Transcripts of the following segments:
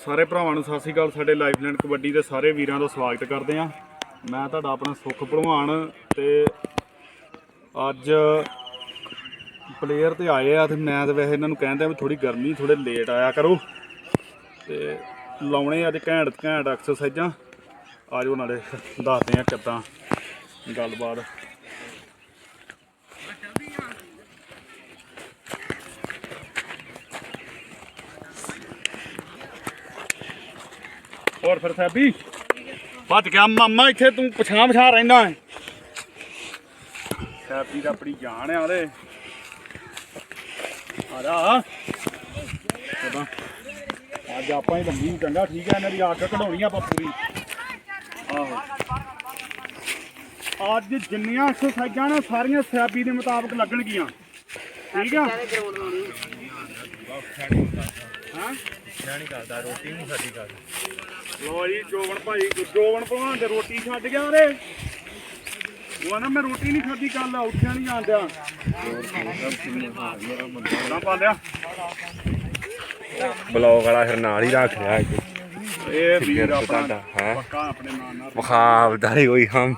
ਸਾਰੇ ਭਰਾਵਾਂ ਨੂੰ ਸਤਿ ਸ਼੍ਰੀ ਅਕਾਲ। ਸਾਡੇ ਲਾਈਵਲੈਂਡ ਕਬੱਡੀ ਦੇ ਸਾਰੇ ਵੀਰਾਂ ਦਾ ਸਵਾਗਤ ਕਰਦੇ ਆ ਮੈਂ ਤੁਹਾਡਾ ਆਪਣਾ ਸੁੱਖ ਭਲਵਾਨ ਤੇ ਅੱਜ ਪਲੇਅਰ ਤੇ ਆਏ ਆ ਤੇ ਮੈਂ ਤਾਂ ਵੈਸੇ ਇਹਨਾਂ ਨੂੰ ਕਹਿੰਦਾ ਵੀ ਥੋੜੀ ਗਰਮੀ ਥੋੜੇ ਲੇਟ ਆਇਆ ਕਰੋ। ਤੇ ਲਾਉਣੇ ਅੱਜ ਘੈਂਟ ਘੈਂਟ ਐਕਸਰਸਾਈਜ਼ਾਂ ਆਜੋ ਨਾਲੇ ਦੱਸਦੇ ਆ ਕਿੱਦਾਂ ਗੱਲਬਾਤ। ਹੋਰ ਫਿਰ ਸਾਬੀ? ਭੱਜ ਗਿਆ ਮਾਮਾ ਇੱਥੇ ਤੂੰ ਪਛਾਣ ਪਛਾਣ ਰਹਿਣਾ ਹੈ। ਸਾਬੀ ਦਾ ਆਪਣੀ ਜਾਨ ਆ ਉਹਦੇ। ਆ ਜਾ। ਕਿੱਦਾਂ? ਅੱਜ ਆਪਾਂ ਹੀ ਲੰਮੀ ਚੰਗਾ ਠੀਕ ਹੈ ਇਹਨਾਂ ਦੀ ਅੱਗ ਕਢਾਉਣੀ ਆਪਾਂ ਪੂਰੀ। ਆਹੋ। ਅੱਜ ਜਿੰਨੀਆਂ ਐਕਸਰਸਾਈਜ਼ਾਂ ਨੇ ਸਾਰੀਆਂ ਸਿਆਬੀ ਦੇ ਮੁਤਾਬਕ ਲੱਗਣਗੀਆਂ। ਠੀਕ ਆ? ਹਾਂ? ਨਹੀਂ ਕਰਦਾ ਰੋਟੀ ਨਹੀਂ ਸਾਡੀ ਕਰਦਾ। ਲੋ ਜੀ ਜੋਵਨ ਭਾਈ ਜੋਵਨ ਭਲਵਾਨ ਤੇ ਰੋਟੀ ਛੱਡ ਗਿਆ ਰੇ ਉਹ ਨਾ ਮੈਂ ਰੋਟੀ ਨਹੀਂ ਖਾਧੀ ਕੱਲ ਉੱਠਿਆ ਨਹੀਂ ਜਾਂਦਿਆ ਨਾ ਪਾ ਲਿਆ। ਬਲੌਗ ਵਾਲਾ ਫਿਰ ਨਾਲ ਹੀ ਰੱਖ ਲਿਆ ਇੱਥੇ। ਇਹ ਵੀਰ ਆਪਣਾ ਹੈਂ? ਪੱਕਾ ਆਪਣੇ ਨਾਂ ਨਾਲ ਵਖਾਵਦਾ ਹੀ ਕੋਈ ਹਮ।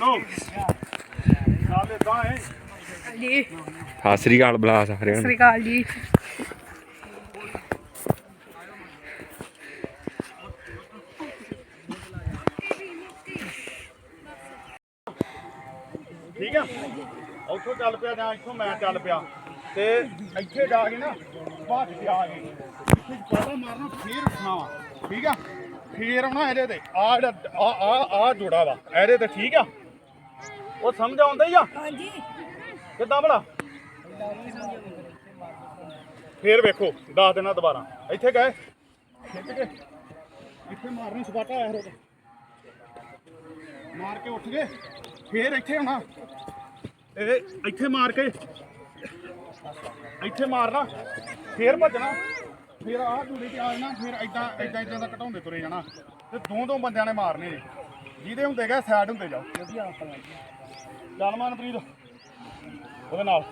ਲੋ ਨਾਲੇ ਤਾਂ ਹੈ। ਜੀ ਸਤਿ ਸ੍ਰੀ ਅਕਾਲ ਬੁਲਾ ਸਾਰਿਆਂ ਸਤਿ ਨੂੰ ਸ੍ਰੀ ਅਕਾਲ ਜੀ ਠੀਕ ਆ ਉੱਥੋਂ ਚੱਲ ਪਿਆ ਜਾਂ ਇੱਥੋਂ ਮੈਂ ਚੱਲ ਪਿਆ। ਤੇ ਇੱਥੇ ਜਾ ਕੇ ਨਾ ਬਾਅਦ ਚ ਆ ਗਏ। ਇੱਥੇ ਜ਼ਿਆਦਾ ਮਾਰਨਾ ਫੇਰ ਉੱਠਣਾ ਵਾ। ਠੀਕ ਆ? ਫੇਰ ਆਉਣਾ ਇਹਦੇ ਤੇ। ਆ ਜਿਹੜਾ ਆ ਆ ਆ ਜੋੜਾ ਵਾ। ਇਹਦੇ ਤੇ ਠੀਕ ਆ? ਉਹ ਸਮਝ ਆਉਂਦਾ ਹੀ ਆ? ਹਾਂਜੀ। ਕਿੱਦਾਂ ਭਲਾ? ਫੇਰ ਵੇਖੋ ਦੱਸ ਦੇਣਾ ਦੁਬਾਰਾ। ਇੱਥੇ ਗਏ। ਖਿੱਚ ਕੇ। ਇੱਥੇ ਮਾਰਨੀ ਸਪਾਟਾ ਆਇਆ ਰੋਕ ਮਾਰ ਕੇ ਉੱਠ ਗਏ। ਫੇਰ ਇੱਥੇ ਆਉਣਾ। ਇਹ ਇੱਥੇ ਮਾਰ ਕੇ। ਇੱਥੇ ਮਾਰਨਾ। ਫੇਰ ਭੱਜਣਾ। ਫੇਰ ਆਹ ਜੂੜੀ ਤੇ ਆ ਜਾਣਾ। ਫੇਰ ਐਦਾਂ ਐਦਾਂ ਐਦਾਂ ਦਾ ਘਟਾਉਂਦੇ ਤੁਰੇ ਜਾਣਾ। ਤੇ ਦੋ ਦੋ ਬੰਦਿਆਂ ਨੇ ਮਾਰਨੇ। ਜੀ ਜਿਹਦੇ ਹੁੰਦੇ ਗਏ ਸਾਈਡ ਹੁੰਦੇ ਜਾਓ। ਚੱਲ ਮਨਪ੍ਰੀਤ, ਉਹਦੇ ਨਾਲ।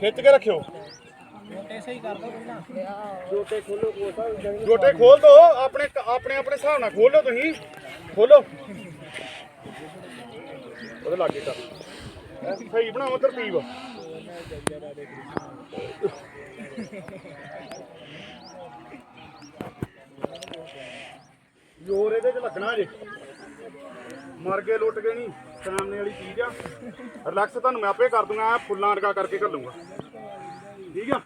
ਖਿੱਚ ਕੇ ਰੱਖਿਓ। ਜੋਟੇ ਖੋਲ ਦੋ। ਆਪਣੇ ਆਪਣੇ ਆਪਣੇ ਹਿਸਾਬ ਨਾਲ ਖੋਲੋ ਤੁਸੀਂ। ਖੋਲੋ। ਉਹਦੇ ਲਾਗੇ ਕਰ। ਸਹੀ ਬਣਾਓ ਤਰਤੀਬ। ਜ਼ੋਰ ਇਹਦੇ 'ਚ ਲੱਗਣਾ ਜੇ ਮਰ ਗਏ, ਲੁੱਟ ਕੇ ਨਹੀਂ। ਸਾਹਮਣੇ ਵਾਲੀ ਚੀਜ਼ ਆ। ਰਿਲੈਕਸ ਤੁਹਾਨੂੰ ਮੈਂ ਆਪੇ ਕਰ ਦੂੰਗਾ ਫੁੱਲਾਂ ਵਰਗਾ ਕਰਕੇ ਕਰ ਲੂੰਗਾ ਠੀਕ ਆ?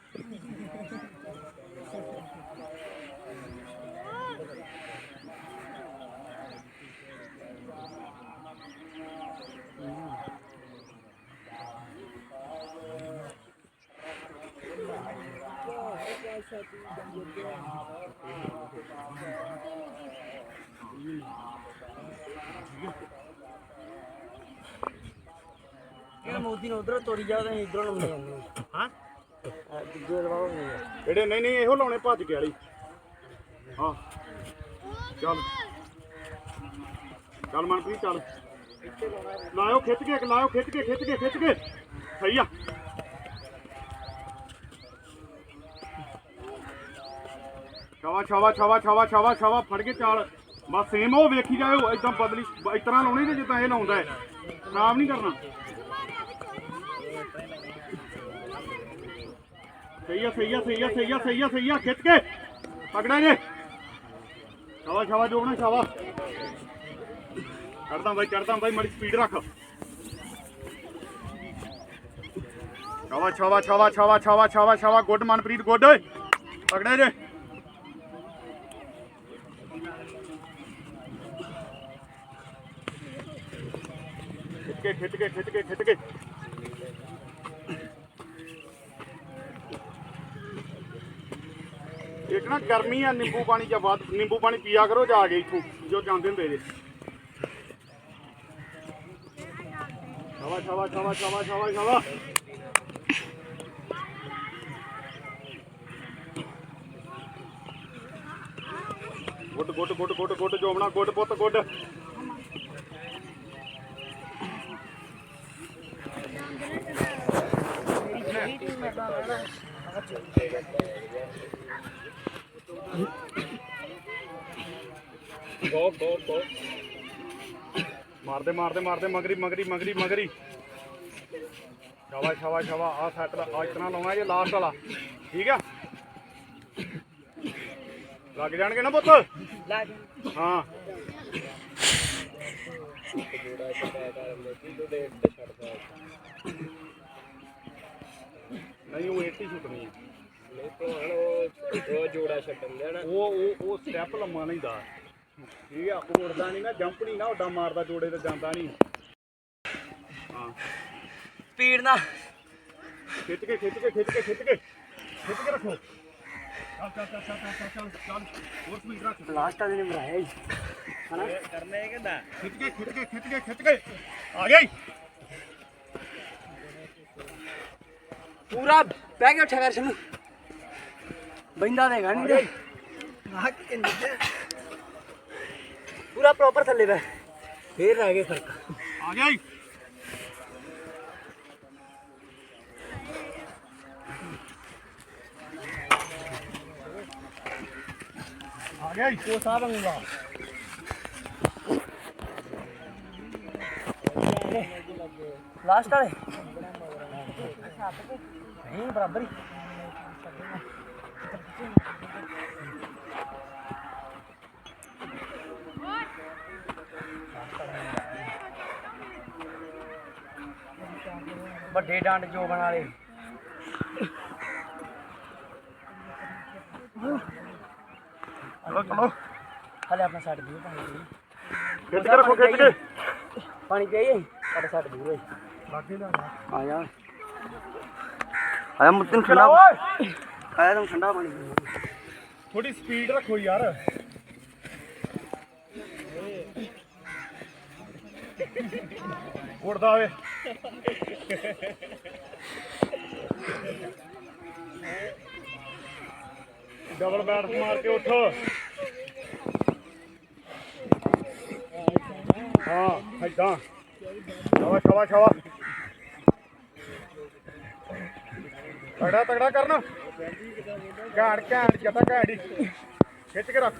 ਇਹ ਮੋਦੀ ਨੂੰ ਉਧਰੋਂ ਤੋੜੀ ਜਾ ਤੇ ਇਧਰੋਂ ਲਾਉਂਦੇ ਜਾਂਦੇ ਹਾਂ? ਦੂਜੇ ਨਹੀਂ ਜਿਹੜੇ ਨਹੀਂ ਨਹੀਂ ਇਹੋ ਲਾਉਣੇ ਭੱਜ ਕੇ ਵਾਲੀ। ਹਾਂ। ਚੱਲ। ਚੱਲ ਮਨਪ੍ਰੀਤ ਚੱਲ। ਲਾਇਓ ਖਿੱਚ ਕੇ ਲਾਇਓ ਖਿੱਚ ਕੇ ਖਿੱਚ ਕੇ ਖਿੱਚ ਕੇ। ਸਹੀ ਆ। ਛਾਵਾ ਛਾਵਾ ਛਾਵਾ ਛਾਵਾ ਛਾਵਾ ਛਾਵਾ ਫੜ ਕੇ ਚਾਲ ਬਸ ਸੇਮ ਉਹ ਵੇਖੀ ਜਾਇਓ ਇਦਾਂ ਬਦਲੀ ਇਸ ਤਰ੍ਹਾਂ ਲਾਉਣੀ ਤੇ ਜਿੱਦਾਂ ਇਹ ਲਾਉਂਦਾ ਹੈ ਖਰਾਬ ਨਹੀਂ ਕਰਨਾ ਸਹੀ ਆ ਸਹੀ ਆ ਸਹੀ ਆ ਸਹੀ ਆ ਸਹੀ ਆ ਸਹੀ ਆ ਖਿੱਚ ਕੇ ਪਕੜਾ ਜੇ ਸ਼ਾਵਾ ਸ਼ਾਵਾ ਜੋਗਣਾ ਸ਼ਾਵਾ ਕਰਦਾ ਬਾਈ ਕਰਦਾ ਬਾਈ ਮੜੀ ਸਪੀਡ ਰੱਖ ਸ਼ਾਵਾ ਸ਼ਾਵਾ ਸ਼ਾਵਾ ਸ਼ਾਵਾ ਸ਼ਾਵਾ ਸ਼ਾਵਾ ਗੁੱਡ ਮਨਪ੍ਰੀਤ ਗੁੱਡ ਓਏ ਪਕੜਾ ਜੇ ਖਿੱਚ ਕੇ ਖਿੱਚ ਕੇ ਖਿੱਚ ਕੇ ਖਿੱਚ ਕੇ। ਇੱਕ ਨਾ ਗਰਮੀ ਆ, ਨਿੰਬੂ ਪਾਣੀ ਜਾਂ ਵੱਧ, ਨਿੰਬੂ ਪਾਣੀ ਪੀਆ ਕਰੋ ਜਾ ਕੇ ਇੱਥੋਂ, ਜੋ ਜਾਂਦੇ ਹੁੰਦੇ ਜੇ। ਸ਼ਾਵਾ ਸ਼ਾਵਾ ਸ਼ਾਵਾ ਸ਼ਾਵਾ ਸ਼ਾਵਾ ਸ਼ਾਵਾ ਗੁੱਡ ਗੁੱਡ ਗੁੱਡ ਜੋਮਣਾ ਗੁੱਡ ਪੁੱਤ, ਗੁੱਡ। ਗੋ ਗੋ ਗੋ ਮਾਰਦੇ ਮਾਰਦੇ ਮਾਰਦੇ, ਮਗਰੀ ਮਗਰੀ ਮਗਰੀ ਮਗਰੀ। ਸ਼ਾਵਾ ਸ਼ਾਵਾ ਸ਼ਾਵਾ ਆ ਸੈਟ ਆ ਇਤਨਾ ਲਾਉਣਾ ਜੇ ਲਾਸਟ ਵਾਲਾ। ਠੀਕ ਆ? ਲੱਗ ਜਾਣਗੇ ਨਾ ਪੁੱਤ? ਹਾਂ। ਨਹੀਂ ਉਹ 80 ਛੁੱਟਣੀ ਹੈ ਨਹੀਂ ਉਹ ਉਹ ਜੋੜਾ ਛੱਡਣ ਦੇਣਾ ਉਹ ਉਹ ਉਹ ਸਟੈਪ ਲੰਮਾ ਲੈਂਦਾ। ਠੀਕ ਆ ਉਹ ਉੜਦਾ ਨਹੀਂ ਨਾ ਜੰਪ ਨਹੀਂ ਨਾ ਉੱਡਾ ਮਾਰਦਾ ਜੋੜੇ ਤੇ ਜਾਂਦਾ ਨਹੀਂ ਹਾਂ। ਸਪੀਡ ਨਾਲ। ਖਿੱਚ ਕੇ ਖਿੱਚ ਕੇ ਖਿੱਚ ਕੇ ਖਿੱਚ ਕੇ ਖਿੱਚ ਕੇ ਰੱਖੋ। ਚੱਲ ਚੱਲ ਚੱਲ ਚੱਲ ਚੱਲ ਚੱਲ ਚੱਲ ਹੋਰ ਸਪੀਡ ਰੱਖ। ਲਾਸਟ ਨੇ ਹਨਾ? ਕਰਨੇ ਖਿੱਚ ਕੇ ਖਿੱਚ ਕੇ ਖਿੱਚ ਕੇ ਖਿੱਚ ਕੇ। ਆ ਗਿਆ। ਪੂਰਾ ਬਹਿ ਕੇ ਉੱਠਿਆ ਕਰ ਸ਼ਨੂੰ ਬੈਂਦਾ ਦੇਗਾ ਨਹੀਂ ਤੇ ਪੂਰਾ ਪ੍ਰੋਪਰ ਥੱਲੇ ਬੈ ਫੇਰ ਰਹਿ ਗਏ ਫ਼ਰਕ ਆ ਗਿਆ ਆ ਗਿਆ ਈ। ਸਾਹ ਬੰਗਾ ਲਾਸਟ ਵਾਲੇ ਨਹੀਂ ਬਰਾਬਰ ਹੀ ਵੱਡੇ ਡੰਡ ਜੋਗਣ ਵਾਲੇ ਚਲੋ ਚਲੋ। ਹਲੇ ਆਪਣਾ ਛੱਡ ਦਿਓ ਪਾਣੀ ਪੀਈਏ। ਖਿੱਚ ਕੇ ਰੱਖੋ ਖਿੱਚ ਕੇ ਪਾਣੀ ਪੀਈਏ ਸਾਡੇ ਛੱਡ ਦੂਰ ਹੋਏ ਲਾਗੇ ਲਿਆ ਆ ਜਾ। ਆਇਆ ਮੁੱਤਨ ਠੰਡਾ ਓਏ। ਆਇਆ ਤੁਮ ਠੰਡਾ ਪਾਣੀ। ਥੋੜੀ ਸਪੀਡ ਰੱਖੋ ਯਾਰ। ਉੜਦਾ ਵੇ ਡਬਲ ਬੈਟ ਮਾਰ ਕੇ ਉੱਠ। ਹਾਂ ਏਦਾਂ ਸ਼ਾਵਾ ਸ਼ਾਵਾ ਤਗੜਾ ਤਗੜਾ ਕਰਨਾ। ਘਾੜ ਘਾੜ ਜਤਾ ਘਾੜੀ ਖਿੱਚ ਕੇ ਰੱਖ।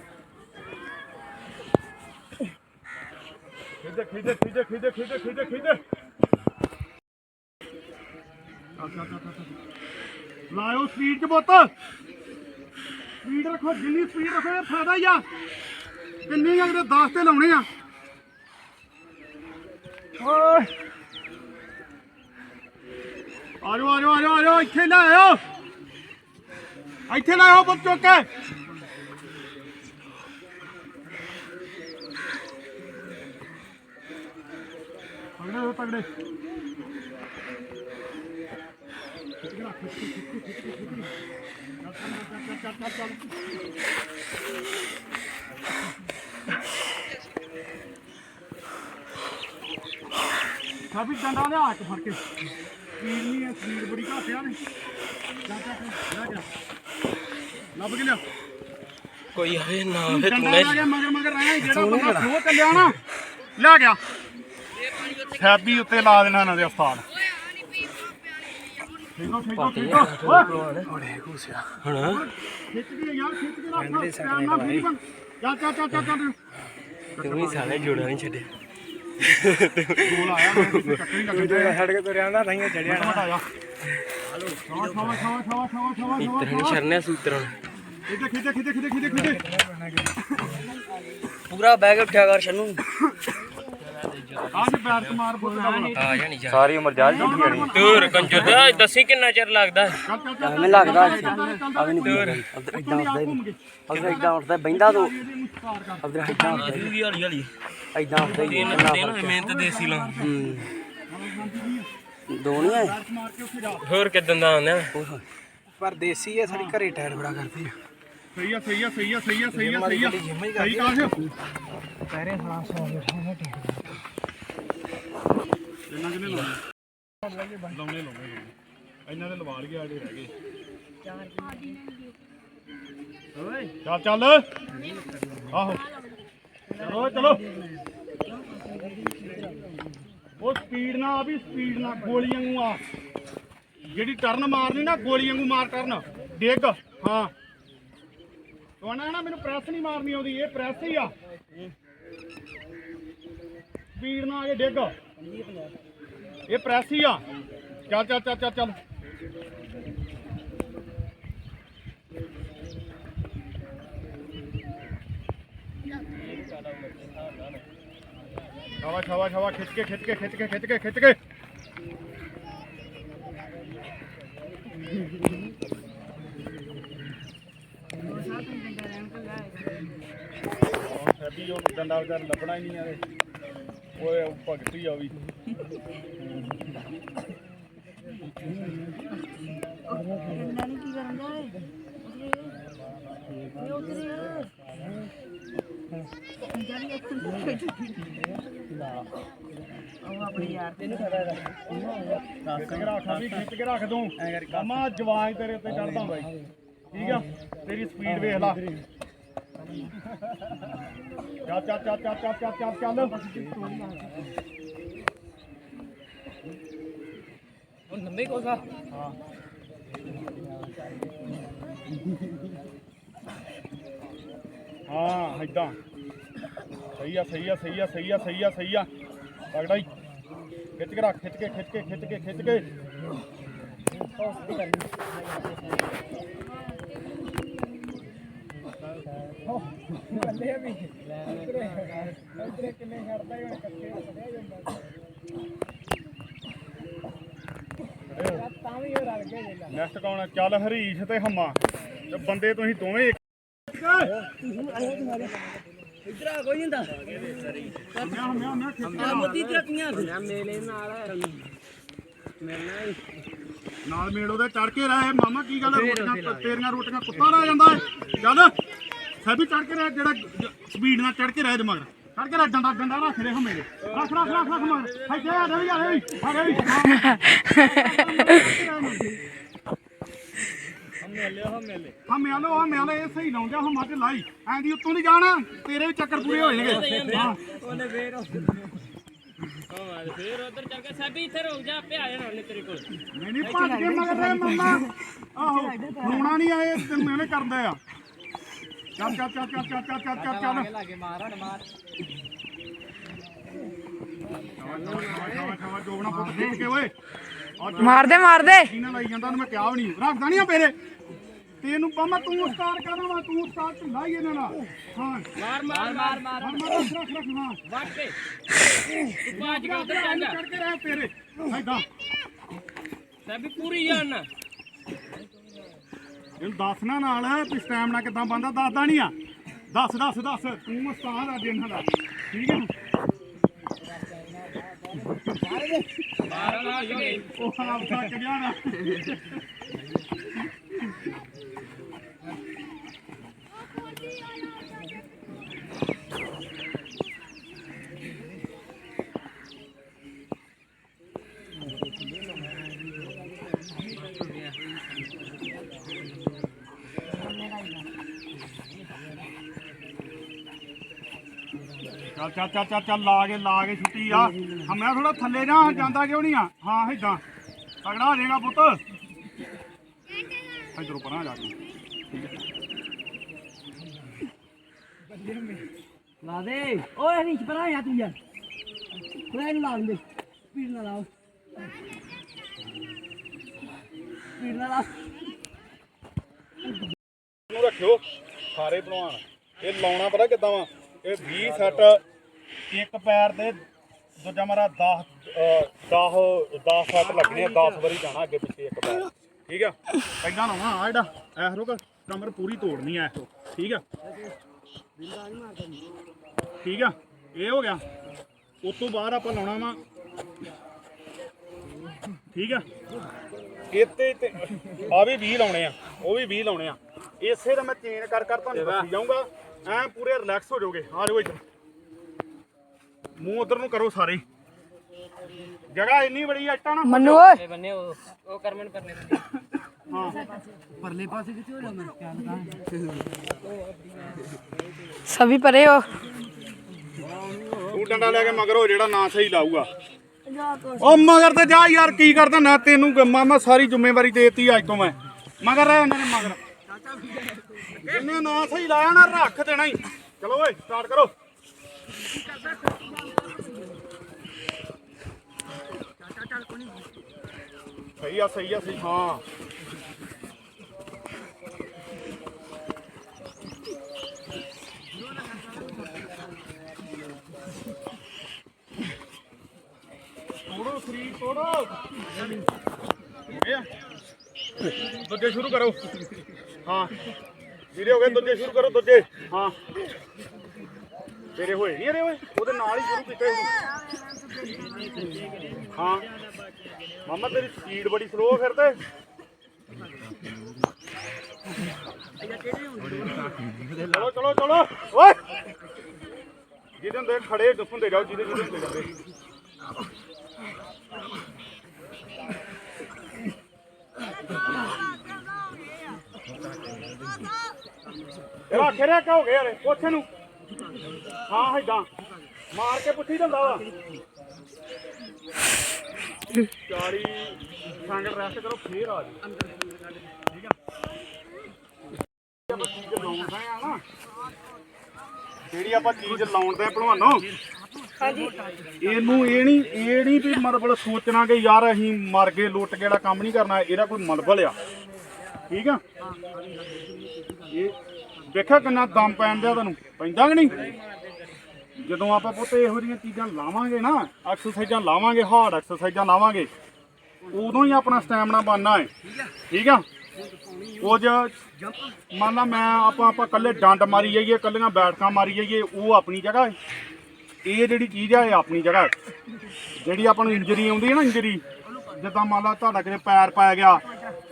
ਖਿੱਚ ਖਿੱਚ ਖਿੱਚ ਖਿੱਚ ਖਿੱਚ ਖਿੱਚ ਖਿੱਚ। ਲਾਇਓ ਸਪੀਡ ਚ ਬੁੱਤ। ਸਪੀਡ ਰੱਖੋ, ਜਿੰਨੀ ਸਪੀਡ ਰੱਖੋ ਇਹ ਫਾਇਦਾ ਹੀ ਆ। ਕਿੰਨੀ ਅਗਲੇ 10 ਤੇ ਲਾਉਣੇ ਆ। ਓਏ। ਆਜੋ ਆਜੋ ਆਜੋ ਆਜੋ ਇੱਥੇ ਲੈ ਆਇਓ। ਇੱਥੇ ਲੈ ਆਓ ਬੱਚੋ ਕੇ। ਤਗੜੇ ਹੋ ਤਗੜੇ ਚੱਲ, ਚੱਲ, ਚੱਲ, ਚੱਲ, ਕਾਫੀ ਡੰਡਾ ਲਿਆ ਕੇ ਫੜ ਕੇ। ਸਪੀਡ ਨਹੀਂ ਹੈ ਸਪੀਡ ਬੜੀ ਘੱਟ ਆ ਨੇ ਜਾ ਜਾ ਜਾ, ਜਾ ਜਾ। ਲੱਭ ਕੇ ਲਿਆ। ਕੋਈ ਆਵੇ ਨਾ ਡੰਡਾ ਲਾ ਮਗਰ ਮਗਰ ਰਹਿਣਾ ਜਿਹੜਾ ਬੰਦਾ ਖੋ ਚੱਲਿਆ ਨਾ। ਲਿਆ ਗਿਆ। ਸੈਬੀ ਉੱਤੇ ਲਾ ਦੇਣਾ ਇਹਨਾਂ ਦੇ ਉਸਤਾਦ। ਹੋ ਠੀਕ ਹੋ ਓਏ। ਘੁਸਿਆ ਹੁਣ? ਖਿੱਚ ਕੇ ਯਾਰ ਖਿੱਚ ਕੇ ਰੱਖ ਨਾਲ ਫੀਰੀ ਬਣ ਚੱਲ ਚੱਲ ਚੱਲ ਚੱਲ। ਤੂੰ ਵੀ ਸਾਲੇ ਜੋੜਾ ਨਹੀਂ ਛੱਡਿਆ। ਗੋਲ ਆਇਆ ਮੈਂ ਕਿਸੇ ਚੱਕਰ ਹੀ ਲੱਗਦਾ ਛੱਡ ਕੇ ਤੁਰਿਆ ਨਾ ਨਹੀਂ ਚੜਿਆ ਮਟ ਆਇਆ ਹਲੋ ਛਾਵਾ ਛਾਵਾ ਛਾਵਾ ਛਾਵਾ ਛਾਵਾ ਛਾਵਾ ਇਤਰ ਨਹੀਂ ਛਾਵਾ। ਛੜਨੇ ਸੂਤਰਾਂ ਖਿੱਚ ਖਿੱਚ ਖਿੱਚ ਖਿੱਚ ਖਿੱਚ ਖਿੱਚ। ਪੂਰਾ ਕੇ ਉੱਠਿਆ ਕਰ ਸ਼ਨੂੰ ਸਾਰੀ ਉਮਰ ਜਾਲ ਝੂਠੀ ਜਾਣੀ ਤੂਰ ਕੰਜਰ ਦਾ ਦੱਸੀ ਕਿੰਨਾ ਚਿਰ ਲੱਗਦਾ? ਐਵੇਂ ਲੱਗਦਾ ਚੱਲ, ਅਬ ਨਹੀਂ ਚੱਲ, ਇਦਾਂ ਉੱਠਦਾ ਹੀ। ਅਬ ਇਦਾਂ ਉੱਠਦਾ ਬੈਂਦਾ ਤੂੰ। ਅਬ ਇਦਾਂ ਉੱਠਦਾ ਹੀ ਹੌਲੀ ਹੌਲੀ ਇਦਾਂ ਉੱਠਦਾ ਹੀ ਮਿਹਨਤ ਦੇਸੀ ਲਾ ਹੂੰ। ਦੋ ਨਹੀਂ ਆਏ? ਹੋਰ ਕਿਦਾਂ ਦਾ ਆਉਂਦਾ? ਪਰ ਦੇਸੀ ਹੈ ਸਾਡੀ ਘਰੇ ਟਾਇਰ ਬੜਾ ਕਰਦੀ ਆ। ਸਹੀ ਆ ਸਹੀ ਆ ਸਹੀ ਆ ਸਹੀ ਆ ਸਹੀ ਆ ਸਹੀ ਆ ਸਹੀ ਕਾਸ਼। ਪੈਰੇ ਸਾਲਾ ਸੌ ਬੈਠਾ ਇਹਨਾਂ ਕਿਨੇ ਲਾਉਣੇ ਲਾਉਣੇ ਲਾਉਣੇ ਇਹਨਾਂ ਦੇ ਲਵਾ ਲਈਏ ਆੜੇ ਰਹਿ ਗਏ ਚੱਲ ਚੱਲ ਆਹੋ ਚਲੋ ਚਲੋ ਉਹ ਸਪੀਡ ਨਾ ਆ ਵੀ ਸਪੀਡ ਨਾਲ ਗੋਲੀਆਂ ਨੂੰ ਆ ਜਿਹੜੀ ਟਰਨ ਮਾਰਨੀ ਨਾ ਗੋਲੀਆਂ ਨੂੰ ਮਾਰ ਟਰਨ ਡਿੱਗ। ਹਾਂ। ਤੂੰ ਨਾ, ਮੈਨੂੰ ਪ੍ਰੈਸ ਨਹੀਂ ਮਾਰਨੀ ਆਉਂਦੀ, ਇਹ ਪ੍ਰੈਸ ਹੀ ਆ। ਸਪੀਡ ਨਾ ਆ ਕੇ ਡਿੱਗ। ये प्रेस ही। चल चल चल चल चल। ਚੱਲ ਚੱਲ हवा हवा हवा खिंच के खिंच के खिंच के खिंच के ही नहीं आ ਓਏ ਭਗਤੀ ਆ ਵੀ। ਆਪਣੇ ਯਾਰ ਤੇ ਨਹੀਂ ਖੜਾ ਰੱਖ ਖਿੱਚ ਕੇ ਰੱਖ ਵੀ ਖਿੱਚ ਕੇ ਰੱਖ ਦੂੰ। ਮਾਮਾ ਤੇਰੇ ਉੱਤੇ ਚੜਦਾ ਬਾਈ ਠੀਕ ਆ? ਤੇਰੀ ਸਪੀਡ ਵੇਖ ਲਾ। ਚੱਲ ਚੱਲ ਚੱਲ ਚੱਲ ਚੱਲ ਚੱਲ ਚੱਲ ਚੱਲ ਉਹ ਨੰਬੇ ਕੋਸਾ ਹਾਂ ਹਾਂ ਏਦਾਂ ਸਹੀ ਆ ਸਹੀ ਆ ਸਹੀ ਆ ਸਹੀ ਆ ਸਹੀ ਆ ਸਹੀ ਆ ਤਗੜਾ ਹੀ। ਖਿੱਚ ਕੇ ਰੱਖ ਖਿੱਚ ਕੇ ਖਿੱਚ ਕੇ ਖਿੱਚ ਕੇ ਖਿੱਚ ਕੇ ਬੱਲੇ ਕੌਣ ਚੱਲ ਹਰੀਸ਼ ਤੇ ਹਮਾ। ਤੇ ਬੰਦੇ ਤੁਸੀਂ ਦੋਵੇਂ ਇਧਰਾ ਕੋਈ ਨਹੀਂ ਦਾ ਮੈਂ ਮੈਂ ਮੈਂ ਖੇਤਾਂ ਮੇਲੇ ਨਾਲ ਮਿਲਣਾ ਨਾਲ ਮੇੜ ਉਹਦੇ ਚੜ ਕੇ ਰਹਿ। ਮਾਮਾ ਕੀ ਗੱਲ ਰੋਟੀਆਂ ਤੇਰੀਆਂ ਰੋਟੀਆਂ ਕੁੱਤਾ ਰਹਿ ਜਾਂਦਾ ਚੱਲ। ਸਭੀ ਚੜ ਕੇ ਰਹਿ ਜਿਹੜਾ ਸਪੀਡ ਨਾਲ ਚੜ ਕੇ ਰਹੇ ਦਿਮਾਗ ਚੜ ਕੇ ਰਹਿ ਡੰਡਾ ਡੰਡਾ ਰੱਖ ਦੇ ਹਮੇ ਦੇ ਰੱਖ ਰੱਖ ਰੱਖ ਰੱਖ ਮਾਰ। ਹਾਈ ਜਾ ਆ ਰਹੀ ਆ ਰਹੀ ਆ ਰਹੀ ਹਮੇ ਆਲੋ ਹਮੇ ਆਲੋ ਇਹ ਸਹੀ ਲਾਉਂਦੇ ਹਮਾ ਤੇ ਲਾਈ। ਐਂ ਦੀ ਉੱਤੋਂ ਨਹੀਂ ਜਾਣਾ ਤੇਰੇ ਵੀ ਚੱਕਰ ਪੂਰੇ ਹੋ ਜਾਣਗੇ। ਉਹਨੇ ਫੇਰ ਫੇਰ ਉਧਰ ਚੱਲ ਕੇ ਸਾਬੀ ਇੱਥੇ ਰੁਕ ਜਾ ਆਪੇ ਆ ਜਾਣਾ ਉਹਨੇ ਤੇਰੇ ਕੋਲ। ਨਹੀਂ ਨਹੀਂ ਭੱਜ ਕੇ ਮਗਰ ਰਹਿ ਮੰਮਾ। ਆਹੋ ਰੋਣਾ ਨਹੀਂ ਆਏ ਤੈਨੂੰ ਐਵੇਂ ਕਰਦਾ ਆ। ਚੱਲ ਚੱਲ ਚੱਲ ਚੱਲ ਚੱਲ ਚੱਲ ਚੱਲ ਚੱਲ ਚੱਲ। ਲਾਗੇ ਮਾਰ ਹਣ ਮਾਰ। ਪੁੱਤ ਕੇ ਓਏ ਮਾਰਦੇ। ਇਹਨਾਂ ਲਾਈ ਜਾਂਦਾ ਉਹਨੂੰ ਮੈਂ ਕਿਹਾ ਵੀ ਨਹੀਂ। ਰੱਖਦਾ ਨਹੀਂ ਆ ਪੇਰੇ ਤੈਨੂੰ ਪਾਮਾ ਤੂੰ ਉਸਤਾਦ ਕਰਦਾ ਵਾ ਤੂੰ ਉਸਤਾਦ ਢਿੱਲਾ ਹੀ ਇਹਨਾਂ ਨਾਲ। ਹਾਂ। ਮਾਰ ਮਾਰ ਮਾਰ ਮਾਰ। ਮਾਰ ਰੱਖ ਰੱਖ ਰੱਖ ਹਾਂ। ਵੱਟ ਕੇ। ਤੂੰ ਭੱਜ ਕੇ ਉਧਰ ਚੱਲ। ਜਾ ਚੜ ਕੇ ਰਹਿ ਤੇਰੇ ਐਦਾਂ ਸਾਬੀ ਪੂਰੀ ਜਾਣ ਨਾ ਇਹਨੂੰ ਦੱਸਣਾ ਨਾਲ ਵੀ ਸਟੈਮਨਾ ਕਿਦਾਂ ਬੰਦਾ ਦੱਸਦਾ ਨਹੀਂ ਆ। ਦੱਸ ਦੱਸ ਦੱਸ। ਤੂੰ ਉਸਤਾਦ ਆ ਇਹਨਾਂ ਦਾ। ਠੀਕ ਹੈ? ਮਾਰ ਕੇ ਉਹ ਆਪ ਥੱਕ ਗਿਆ ਨਾ। ਚੱਲ ਚੱਲ ਚੱਲ ਚੱਲ ਚੱਲ, ਲਾ ਕੇ ਲਾ ਕੇ ਛੁੱਟੀ ਆ। ਹਾਂ ਮੈਂ ਥੋੜਾ ਥੱਲੇ ਜਾ, ਜਾਂਦਾ ਕਿਉਂ ਨਹੀਂ ਆ? ਹਾਂ ਏਦਾਂ ਤਗੜਾ ਹੋ ਜਾਏਗਾ ਪੁੱਤ। ਇਧਰੋਂ ਪਰਾਂ ਜਾ ਕੇ ਲਾ ਦੇ। ਓਏ ਰੀਚ ਪਰ ਆ ਤੂੰ ਯਾਰ। ਕੋਈ ਨੂੰ ਲਾ ਦੇ ਸਪੀਡ ਨਾਲ ਲਾਓ ਸਪੀਡ ਨਾਲ ਲਾ ਨੂੰ ਸਾਰੇ ਭਲਵਾਨ, ਇਹ ਲਾਉਣਾ ਪਤਾ ਕਿੱਦਾਂ ਵਾ? ਇਹ 20 ਸੈੱਟ, ਇੱਕ ਪੈਰ ਦੇ ਦੂਜਾ ਮਾਰਾ 10 10 10 ਸੈੱਟ ਲੱਗਣੇ ਆ 10 ਵਾਰੀ ਜਾਣਾ ਅੱਗੇ ਪਿੱਛੇ ਇੱਕ ਪੈਰ। ਠੀਕ ਆ? ਪਹਿਲਾਂ ਲਾਉਣਾ ਆ ਜਿਹੜਾ, ਐਸ ਰੋਕ, ਕਮਰ ਪੂਰੀ ਤੋੜਨੀ ਆ ਐਸ ਠੀਕ ਆ? ਠੀਕ ਆ? ਇਹ ਹੋ ਗਿਆ। ਉਸ ਤੋਂ ਬਾਅਦ ਆਪਾਂ ਲਾਉਣਾ ਵਾ, ਠੀਕ ਆ? ਇੱਥੇ ਤੇ ਆ ਵੀ 20 ਲਾਉਣੇ ਆ, ਉਹ ਵੀ 20 ਲਾਉਣੇ ਆ। ਇਸੇ ਦਾ ਮੈਂ ਚੇਂਜ ਕਰ ਕਰ ਤੁਹਾਨੂੰ ਦੱਸੀ ਜਾਊਂਗਾ। ਐ ਪੂਰੇ ਰਿਲੈਕਸ ਹੋ ਜਾਓਗੇ। ਆ ਜਾਓ ਇੱਧਰ। ਮੂੰਹ ਉਧਰ ਨੂੰ ਕਰੋ ਸਾਰੇ। ਜਗ੍ਹਾ ਇੰਨੀ ਬੜੀ ਐਟਾ ਨਾ ਮੰਨੂ ਓਏ। ਬੰਨੇ ਉਹ ਉਹ ਕਰਮਨ ਕਰਨੇ ਪੈਂਦੇ। ਹਾਂ। ਪਰਲੇ ਪਾਸੇ ਕਿੱਥੇ ਹੋ ਜਾਣਾ? ਕਿਆ ਸਭੀ ਪਰੇ ਹੋ। ਤੂੰ ਡੰਡਾ ਲੈ ਕੇ ਮਗਰ ਹੋ ਜਿਹੜਾ ਨਾ ਸਹੀ ਲਾਊਗਾ। ਉਹ ਮਗਰ ਤੇ ਜਾ ਯਾਰ ਕੀ ਕਰਦਾ? ਨਾ ਤੈਨੂੰ ਮਾਮਾ ਸਾਰੀ ਜ਼ਿੰਮੇਵਾਰੀ ਦੇਤੀ ਅੱਜ ਤੋਂ ਮੈਂ। ਮਗਰ ਰਹਿ ਉਹਨਾਂ ਨੇ ਮਗਰ। ਜਿੰਨੇ ਨਾ ਸਹੀ ਲਾਇਆ ਨਾ ਰੱਖ ਦੇਣਾ ਹੀ। ਚਲੋ ਓਏ ਸਟਾਰਟ ਕਰੋ। ਸਹੀ ਆ ਸਹੀ ਆ, ਸਹੀ, ਹਾਂ। ਤੋੜੋ ਸਰੀਰ ਤੋੜੋ। ਇਹ ਆ। ਦੂਜੇ ਸ਼ੁਰੂ ਕਰੋ। ਹਾਂ। ਜਿਹੜੇ ਹੋ ਗਏ, ਦੂਜੇ ਸ਼ੁਰੂ ਕਰੋ, ਦੂਜੇ। ਹਾਂ। ਤੇਰੇ ਹੋਏ ਨਹੀਂ ਅਰੇ ਓਏ? ਉਹਦੇ ਨਾਲ ਹੀ ਸ਼ੁਰੂ ਕੀਤੇ ਸੀ ਹਾਂ। ਮਾਮਾ, ਤੇਰੀ ਸਪੀਡ ਬੜੀ ਸਲੋ ਫਿਰ ਤੇ। ਚਲੋ ਚਲੋ ਚਲੋ। ਓਏ! ਜਿਹਦੇ ਹੁੰਦੇ ਖੜੇ ਹੁੰਦੇ ਜਾਓ, ਜਿਹਦੇ ਜਿਹਦੇ ਹੁੰਦੇ ਜਾਂਦੇ ਖੇਰਿਆ ਕਿਉਂ ਹੋ ਗਿਆ ਯਾਰ ਪੁੱਛ ਨੂੰ ਹਾਂ ਹੈਦਾਂ ਮਾਰ ਕੇ ਪੁੱਛੀ ਦਿੰਦਾ ਵਾ। 40 ਸੰਗਤ ਰੈਸਟ ਕਰੋ ਫੇਰ ਆ ਜੀ ਠੀਕ ਆ? ਆਪਾਂ ਚੀਜ਼ ਲਾਉਂਦੇ ਆ ਨਾ। ਜਿਹੜੀ ਆਪਾਂ ਚੀਜ਼ ਲਾਉਂਦੇ ਆ ਭਲਵਾਨੋ ਹਾਂਜੀ। ਇਹਨੂੰ ਇਹ ਨਹੀਂ ਇਹ ਨਹੀਂ ਵੀ ਮਤਲਬ ਸੋਚਣਾ ਕਿ ਯਾਰ ਅਸੀਂ ਮਰ ਗਏ ਲੁੱਟ ਕੇ ਜਿਹੜਾ ਕੰਮ ਨਹੀਂ ਕਰਨਾ ਇਹਦਾ ਕੋਈ ਮਲਬਲ ਆ। ਠੀਕ ਆ? ਇਹ ਵੇਖਿਆ ਕਿੰਨਾ ਦਮ ਪੈਣ ਦਿਆ ਤੁਹਾਨੂੰ ਪੈਂਦਾ ਕਿ ਨਹੀਂ? ਜਦੋਂ ਆਪਾਂ ਪੁੱਤ ਇਹੋ ਜਿਹੀਆਂ ਚੀਜ਼ਾਂ ਲਾਵਾਂਗੇ ਨਾ, ਐਕਸਰਸਾਈਜ਼ਾਂ ਲਾਵਾਂਗੇ, ਹਾਰਡ ਐਕਸਰਸਾਈਜ਼ਾਂ ਲਾਵਾਂਗੇ, ਉਦੋਂ ਹੀ ਆਪਣਾ ਸਟੈਮਿਨਾ ਬਣਨਾ ਹੈ। ਠੀਕ ਆ? ਕੁਝ ਮੰਨ ਲਾ ਮੈਂ, ਆਪਾਂ ਆਪਾਂ ਕੱਲੇ ਡੰਡ ਮਾਰੀ ਜਾਈਏ ਕੱਲੀਆਂ ਬੈਠਕਾਂ ਮਾਰੀ ਜਾਈਏ, ਉਹ ਆਪਣੀ ਜਗ੍ਹਾ ਹੈ। ਇਹ ਜਿਹੜੀ ਚੀਜ਼ ਆ, ਇਹ ਆਪਣੀ ਜਗ੍ਹਾ ਹੈ। ਜਿਹੜੀ ਆਪਾਂ ਨੂੰ ਇੰਜਰੀ ਆਉਂਦੀ ਹੈ ਨਾ, ਇੰਜਰੀ, ਜਿੱਦਾਂ ਮੰਨ ਲਾ ਤੁਹਾਡਾ ਕਿਤੇ ਪੈਰ ਪੈ ਗਿਆ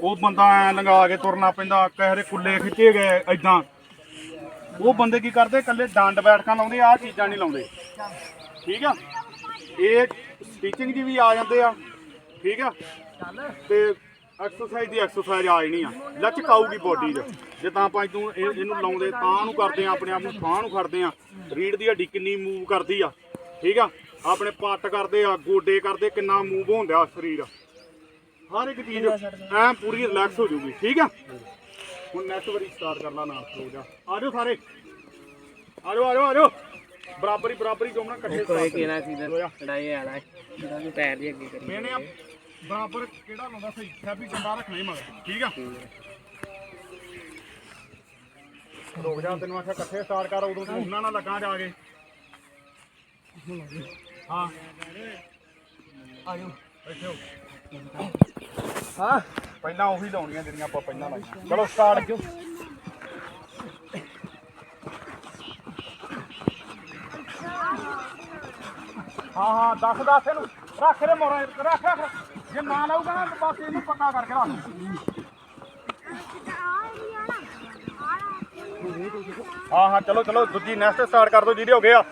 ਉਹ ਬੰਦਾ ਐ ਲੰਗਾ ਕੇ ਤੁਰਨਾ ਪੈਂਦਾ ਕਿਸੇ ਦੇ ਕੁੱਲੇ ਖਿੱਚੇ ਗਏ ਐਦਾਂ ਉਹ ਬੰਦੇ ਕੀ ਕਰਦੇ, ਇਕੱਲੇ ਡੰਡ ਬੈਠਕਾਂ ਲਾਉਂਦੇ ਆ ਚੀਜ਼ਾਂ ਨਹੀਂ ਲਾਉਂਦੇ। ਠੀਕ ਆ? ਇਹ ਸਟੀਚਿੰਗ ਦੀ ਵੀ ਆ ਜਾਂਦੇ ਆ। ਠੀਕ ਆ? ਤੇ ਐਕਸਰਸਾਈਜ਼ ਦੀ ਐਕਸਰਸਾਈਜ਼ ਆ ਜਾਣੀ ਆ। ਲਚਕ ਆਊਗੀ ਬੋਡੀ 'ਚ। ਜਿੱਦਾਂ ਆਪਾਂ ਇਹਨੂੰ ਇਹਨੂੰ ਲਾਉਂਦੇ, ਤਾਂ ਨੂੰ ਕਰਦੇ ਆ, ਆਪਣੇ ਆਪ ਨੂੰ ਥਾਂ ਨੂੰ ਖੜਦੇ ਆ। ਰੀੜ ਦੀ ਹੱਡੀ ਕਿੰਨੀ ਮੂਵ ਕਰਦੀ ਆ। ਠੀਕ ਆ? ਆਪਣੇ ਪੱਟ ਕਰਦੇ ਆ, ਗੋਡੇ ਕਰਦੇ, ਕਿੰਨਾ ਮੂਵ ਹੁੰਦਾ ਸਰੀਰ। ਹਰ ਇੱਕ ਚੀਜ਼ ਐ ਪੂਰੀ ਰਿਲੈਕਸ ਹੋ ਜੂਗੀ ਠੀਕ ਆ? ਹੁਣ ਨੈਕਸਟ ਵਾਰੀ ਸਟਾਰਟ ਕਰਨਾ ਨਾਲ ਖਲੋ ਜਾ। ਆ ਜਾਓ ਸਾਰੇ। ਆ ਜਾਓ ਆ ਜਾਓ ਆ ਜਾਓ। ਬਰਾਬਰੀ ਬਰਾਬਰੀ ਜੋ ਨਾ ਇਕੱਠੇ ਕੋਈ ਕਿਹੜਾ ਸੀ। ਲੜਾਈ ਵਾਲਾ ਜਿਹੜਾ ਵੀ ਪੈਰ ਦੀ ਅੱਗੇ ਕਰੀ ਮੈਨੇ ਬਰਾਬਰ ਕਿਹੜਾ ਲਾਉਂਦਾ ਸਹੀ? ਸੈਬੀ ਡੰਡਾ ਰੱਖਣਾ ਹੀ ਮਗਰ ਠੀਕ ਆ? ਰੁਕ ਜਾ ਤੈਨੂੰ ਆਖਿਆ ਇਕੱਠੇ ਸਟਾਰਟ ਕਰ ਉਦੋਂ ਤੂੰ ਉਹਨਾਂ ਨਾਲ ਲੱਗਾ ਜਾ ਕੇ। ਹਾਂ। ਆਜੋ ਬੈਠੋ ਹਾਂ, ਪਹਿਲਾਂ ਉਹੀ ਲਾਉਣੀਆਂ ਜਿਹੜੀਆਂ ਆਪਾਂ ਪਹਿਲਾਂ ਲਾਈਆਂ। ਚਲੋ ਸਟਾਰਟ ਹਾਂ ਹਾਂ, ਦੱਸ ਦੱਸ ਇਹਨੂੰ। ਰੱਖ ਰੇ ਮੋਰਾ ਰੱਖ ਰੱਖ। ਜੇ ਨਾ ਲਾਊਗਾ ਨਾ ਬਸ ਇਹਨੂੰ ਪੱਕਾ ਕਰਕੇ ਰੱਖ। ਹਾਂ ਹਾਂ, ਚਲੋ ਚਲੋ, ਦੂਜੀ ਨੈਕਸਟ ਸਟਾਰਟ ਕਰ ਦਿਓ, ਜਿਹਦੇ ਹੋ ਗਏ ਆ।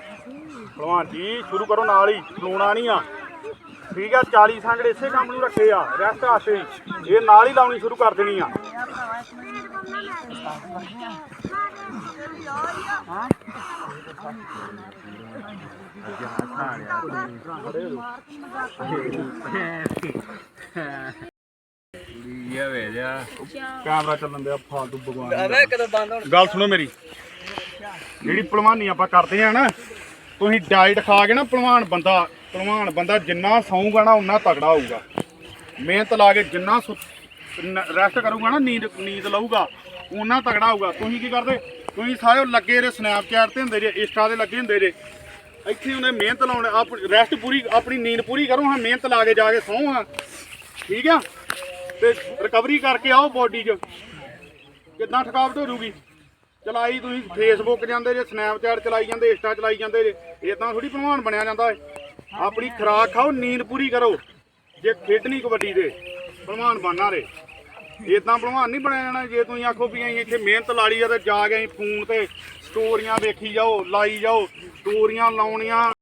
ਭਲਵਾਨ ਜੀ, ਸ਼ੁਰੂ ਕਰੋ ਨਾਲ ਹੀ ਲੂਣਾ ਨਹੀਂ ਆ। ਠੀਕ ਆ 40 ਸੰਗੜ ਇਸੇ ਕੰਮ ਨੂੰ ਰੱਖੇ ਆ ਰੈਸਟ ਹੀ। ਇਹ ਨਾਲ ਹੀ ਲਾਉਣੀ ਸ਼ੁਰੂ ਕਰ ਦੇਣੀ ਆ। ਕੈਮਰਾ ਚੱਲਣ ਦਿਆ ਫਾਲਤੂ ਭਗਵਾਨ ਅਵੇ ਕਦੋਂ ਬੰਦ ਹੋਣ? ਗੱਲ ਸੁਣੋ ਮੇਰੀ। ਜਿਹੜੀ ਭਲਵਾਨੀ ਆਪਾਂ ਕਰਦੇ ਆ ਨਾ ਤੁਸੀਂ ਡਾਈਟ ਖਾ ਕੇ ਨਾ ਭਲਵਾਨ ਬੰਦਾ ਭਲਵਾਨ ਬੰਦਾ ਜਿੰਨਾ ਸੌਂਗਾ ਨਾ ਉਨਾ ਤਗੜਾ ਹੋਊਗਾ। ਮਿਹਨਤ ਲਾ ਕੇ ਜਿੰਨਾ ਰੈਸਟ ਕਰੂਗਾ ਨਾ, ਨੀਂਦ ਨੀਂਦ ਲਊਗਾ ਉਨਾ ਤਗੜਾ ਹੋਊਗਾ। ਤੁਸੀਂ ਕੀ ਕਰਦੇ? ਤੁਸੀਂ ਸਾਰੇ ਲੱਗੇ ਰੇ ਸਨੈਪਚੈਟ ਤੇ ਹੁੰਦੇ ਜੇ ਇੰਸਟਾ ਤੇ ਲੱਗੇ ਹੁੰਦੇ ਜੇ। ਇੱਥੇ ਉਹਨੇ ਮਿਹਨਤ ਲਾਉਣ, ਆਪ ਰੈਸਟ ਪੂਰੀ, ਆਪਣੀ ਨੀਂਦ ਪੂਰੀ ਕਰੋ, ਹਾਂ, ਮਿਹਨਤ ਲਾ ਕੇ ਜਾ ਕੇ ਸੌਂ, ਹਾਂ। ਠੀਕ ਆ? ਤੇ ਰਿਕਵਰੀ ਕਰਕੇ ਆਓ ਬੋਡੀ 'ਚ। ਕਿੰਨਾ ਥਕਾਵਟ ਹੋ ਜੂਗੀ? ਚਲਾਈ ਤੁਸੀਂ ਫੇਸਬੁੱਕ ਜਾਂਦੇ ਜੇ ਸਨੈਪਚੈਟ ਚਲਾਈ ਜਾਂਦੇ ਇੰਸਟਾ ਚਲਾਈ ਜਾਂਦੇ ਜੇ। ਇਦਾਂ ਥੋੜੀ ਭਲਵਾਨ ਬਣਿਆ ਜਾਂਦਾ ਏ ਆਪਣੀ ਖੁਰਾਕ ਖਾਓ, ਨੀਂਦ ਪੂਰੀ ਕਰੋ। ਜੇ ਖੇਡਣੀ ਕਬੱਡੀ ਦੇ, ਭਲਵਾਨ ਬਣਨਾ ਰੇ। ਇਦਾਂ ਭਲਵਾਨ ਨਹੀਂ ਬਣਿਆ ਜਾਣਾ, ਜੇ ਤੁਸੀਂ ਆਖੋ ਵੀ ਅਸੀਂ ਇੱਥੇ ਮਿਹਨਤ ਲਾ ਲਈ ਆ ਤੇ ਜਾ ਕੇ ਅਸੀਂ ਫੋਨ ਤੇ ਸਟੋਰੀਆਂ ਵੇਖੀ ਜਾਓ, ਲਾਈ ਜਾਓ ਸਟੋਰੀਆਂ ਲਾਉਣੀਆਂ।